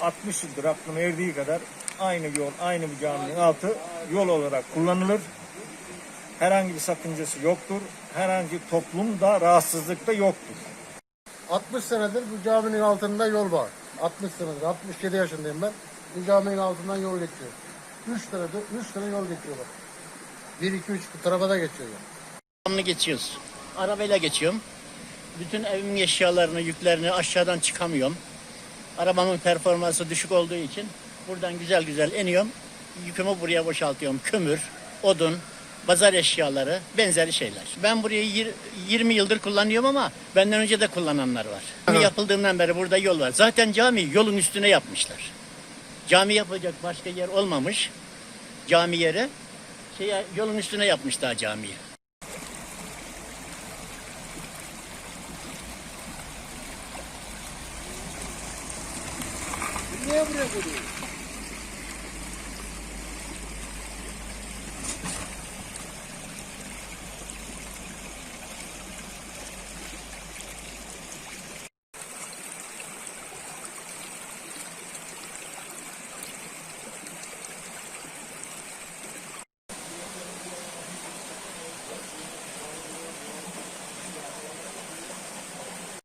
60 yıldır aklım erdiği kadar aynı yol, aynı bu caminin altı yol olarak kullanılır. Herhangi bir sakıncası yoktur. Herhangi toplumda rahatsızlık da yoktur. 60 senedir bu caminin altında yol var. 60 senedir, 67 yaşındayım ben. Bu caminin altından yol geçiyor. 3 tane, 3 tane yol geçiyor bak. 1, 2, 3 bu tarafa da geçiyor. Devamlı geçiyoruz. Arabayla geçiyorum. Bütün evimin eşyalarını, yüklerini aşağıdan çıkamıyorum. Arabamın performansı düşük olduğu için buradan güzel güzel iniyorum. Yükümü buraya boşaltıyorum. Kömür, odun, bazar eşyaları, benzeri şeyler. Ben burayı yir- 20 yıldır kullanıyorum ama benden önce de kullananlar var. Cami yapıldığından beri burada yol var. Zaten cami yolun üstüne yapmışlar. Cami yapacak başka yer olmamış. Cami yeri şeye, yolun üstüne yapmışlar camiyi. Meu mergulho.